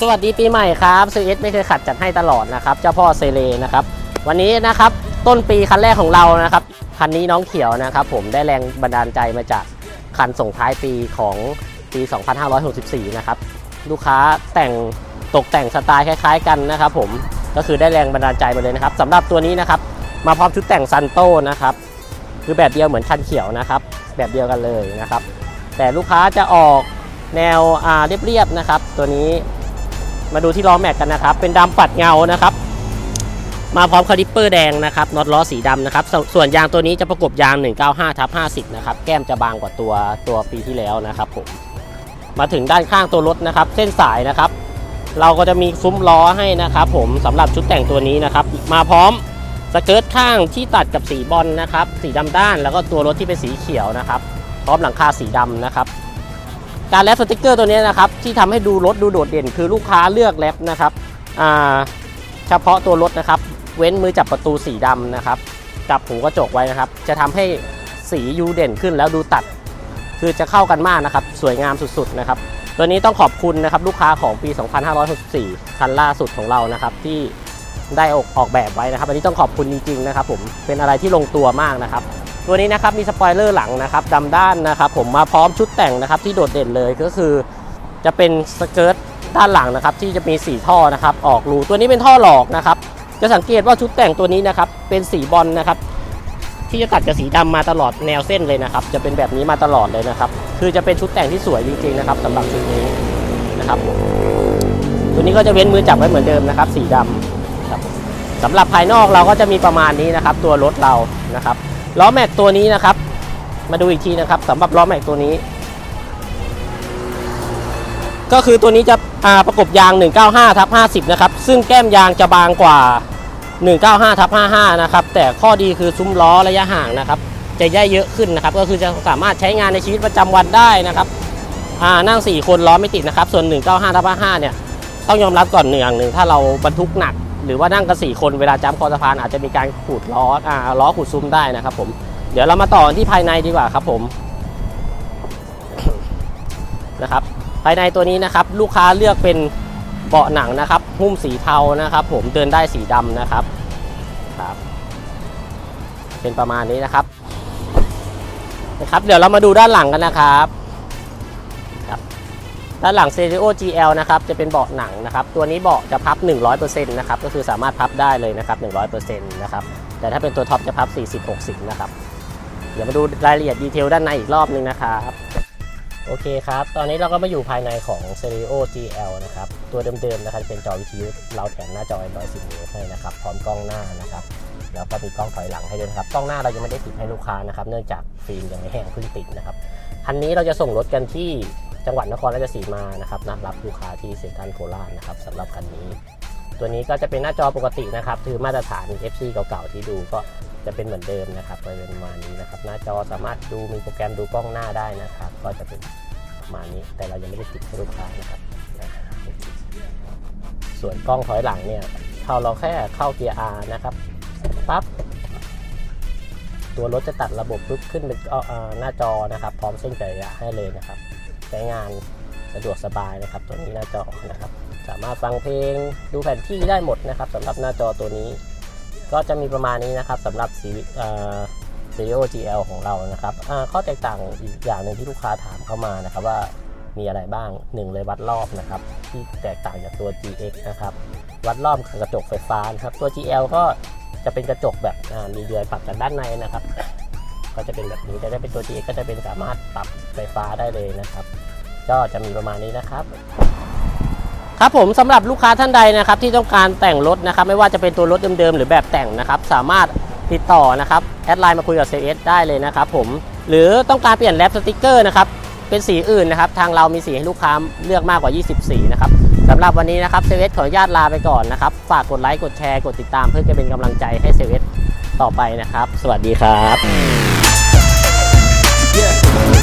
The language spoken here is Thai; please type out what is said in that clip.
สวัสดีปีใหม่ครับซีเอสไม่เคยขัดจัดให้ตลอดนะครับ เจ้าพ่อเซเลนะครับ วันนี้นะครับต้นปีคันแรกของเรานะครับคันนี้น้องเขียวนะครับ ผมได้แรงบันดาลใจมาจากคันส่งท้ายปีของปี 2564 นะครับ ลูกค้าแต่งตกแต่งสไตล์คล้าย ๆ กันนะครับ ผมก็คือได้แรงบันดาลใจมาเลยนะครับสำหรับตัวนี้นะครับ มาพร้อมชุดแต่งซันโต้นะครับคือแบบเดียวเหมือนคันเขียวนะครับ แบบเดียวกันเลยนะครับ แต่ลูกค้าจะออกแนวเรียบๆนะครับ ตัวนี้ มาดูที่ล้อแม็กกันนะครับ เป็นดำปัดเงานะครับ มาพร้อมคาลิปเปอร์แดงนะครับน็อตล้อสีดำนะครับสส่วนยางตัวนี้จะประกบยาง 195ทับ50 นะครับ แก้มจะบางกว่าตัวตัวปีที่แล้วนะครับผมมาถึงด้านข้างตัวรถนะครับ เส้นสายนะครับ เราก็จะมีซุ้มล้อให้นะครับ ผมสำหรับชุดแต่งตัวนี้นะครับ มาพร้อมสเกิร์ตข้างที่ตัดกับสีบอลนะครับ สีดำด้านแล้วก็ตัวรถที่เป็นสีเขียวนะครับ พร้อมหลังคาสีดำนะครับ การแรปสติกเกอร์ตัวนี้นะครับที่ทำให้ดูรถดูโดดเด่น คือลูกค้าเลือกแรปนะครับเฉพาะตัวรถนะครับ เว้นมือจับประตูสีดำนะครับกับหูกระจกไว้นะครับ จะทำให้สียูเด่นขึ้นแล้วดูตัด คือจะเข้ากันมากนะครับ สวยงามสุดๆนะครับ ตัวนี้ต้องขอบคุณนะครับลูกค้าของปี 2564 คันล่าสุดของเรานะครับ ที่ได้ออกออกแบบไว้นะครับ อันนี้ต้องขอบคุณจริงๆนะครับ ผมเป็นอะไรที่ลงตัวมากนะครับ ตัวนี้นะครับมีสปอยเลอร์หลังนะครับดำด้านนะครับผมมาพร้อมชุดแต่งนะครับที่โดดเด่นเลยก็คือจะเป็นสเกิร์ตด้านหลังนะครับที่จะมีสีท่อนะครับออกรูตัวนี้เป็นท่อหลอกนะครับจะสังเกตว่าชุดแต่งตัวนี้นะครับเป็นสีบอลนะครับที่จะตัดกับสีดำมาตลอดแนวเส้นเลยนะครับ จะเป็นแบบนี้มาตลอดเลยนะครับ คือจะเป็นชุดแต่งที่สวยจริงๆนะครับสำหรับชุดนี้นะครับตัวนี้ก็จะเว้นมือจับไว้เหมือนเดิมนะครับ สีดำครับสำหรับภายนอกเราก็จะมีประมาณนี้นะครับ ตัวรถเรานะครับ ล้อแม็กตัวนี้นะครับ มาดูอีกทีนะครับสำหรับล้อแม็กตัวนี้ ก็คือตัวนี้จะอ่าประกบยาง 195ทับ50 นะครับ ซึ่งแก้มยางจะบางกว่า 195ทับ55 นะครับ แต่ข้อดีคือซุ้มล้อระยะห่างนะครับ จะย่ายเยอะขึ้นนะครับ ก็คือจะสามารถใช้งานในชีวิตประจำวันได้นะครับอ่านั่ง 4 คนล้อไม่ติดนะครับ ส่วน 195ทับ55 เนี่ย ต้องยอมรับก่อนหนึ่งอย่างหนึ่งถ้าเราบรรทุกหนัก หรือว่านั่งกันสี่คนเวลาจ้ำคอสะพานอาจจะมีการขูดล้ออ่าล้อขูดซุ้มได้นะครับผมเดี๋ยวเรามาต่อที่ภายในดีกว่าครับผมนะครับภายในตัวนี้นะครับลูกค้าเลือกเป็นเบาะหนังนะครับหุ้มสีเทานะครับ ผมเดินได้สีดำนะครับครับ เป็นประมาณนี้นะครับนะครับ เดี๋ยวเรามาดูด้านหลังกันนะครับ ด้านหลัง c e r i o GL นะครับจะเป็นเบาะหนังนะครับตัวนี้เบาะจะพับ 100%นะครับก็คือสามารถพับได้เลยนะครับ 100%นะครับแต่ถ้าเป็นตัวท็อปจะพับ 40-60 นะครับ เดี๋ยวมาดูรายละเอียดดีเทลด้านในอีกรอบนึงนะครับโอเคครับ ตอนนี้เราก็มาอยู่ภายในของ c e r i o GL นะครับ ตัวเดิมๆนะครับเป็นจอวิทยุเราแถมหน้าจอ Android 10 นิ้วให้นะครับ พร้อมกล้องหน้านะครับ แล้วก็มีกล้องถอยหลังให้ด้วยครับ กล้องหน้าเรายังไม่ได้ติดให้ลูกค้านะครับ เนื่องจากฟิล์มยังไม่แห้งเพิ่งติดนะครับ คันนี้เราจะส่งรถกันที่ จังหวัดนครราชสีมานะครับนัดรับลูกค้าที่เซ็นทรัลโคราชนะครับสำหรับคันนี้ ตัวนี้ก็จะเป็นหน้าจอปกตินะครับคือมาตรฐาน FC เก่าๆที่ดูก็จะเป็นเหมือนเดิมนะครับเป็นประมาณนี้นะครับหน้าจอสามารถดูมีโปรแกรมดูกล้องหน้าได้นะครับ ก็จะเป็นประมาณนี้ แต่เรายังไม่ได้ติดให้ลูกค้านะครับนะส่วนกล้องถอยหลังเนี่ยเราเราแค่เข้าเกียร์ R นะครับปั๊บตัวรถจะตัดระบบปุ๊บขึ้นเป็นหน้าจอนะครับ พร้อมเส้นไระยะให้เลยนะครับ ใช้งานสะดวกสบายนะครับ ตัวนี้หน้าจอนะครับ สามารถฟังเพลงดูแผนที่ได้หมดนะครับสำหรับหน้าจอตัวนี้ ก็จะมีประมาณนี้นะครับสำหรับซีเอ่อ Stereo GL ของเรานะครับข้อแตกต่างอีกอย่างหนึ่งที่ลูกค้าถามเข้ามานะครับว่ามีอะไรบ้างหนึ่งเลยวัดรอบนะครับ ที่แตกต่างจากตัว GX นะครับ วัดรอบกระจกไฟฟ้านะครับ ตัว GL ก็จะเป็นกระจกแบบมีเดือยปรับจากด้านในนะครับ ก็จะเป็นแบบนี้แต่ถ้าเป็นตัว GX ก็จะเป็นสามารถปรับไฟฟ้าได้เลยนะครับ ก็จะมีประมาณนี้นะครับ ครับผมสำหรับลูกค้าท่านใดนะครับที่ต้องการแต่งรถนะครับ ไม่ว่าจะเป็นตัวรถเดิมๆหรือแบบแต่งนะครับ สามารถติดต่อนะครับแอดไลน์มาคุยกับเซเอสได้เลยนะครับผมหรือต้องการเปลี่ยนแรปสติกเกอร์นะครับเป็นสีอื่นนะครับ ทางเรามีสีให้ลูกค้าเลือกมากกว่า 20 สีนะครับสำหรับวันนี้นะครับเซเอสขออนุญาตลาไปก่อนนะครับ ฝากกดไลค์ กดแชร์ กดติดตามเพื่อจะเป็นกำลังใจให้เซเอสต่อไปนะครับ สวัสดีครับ Yeah.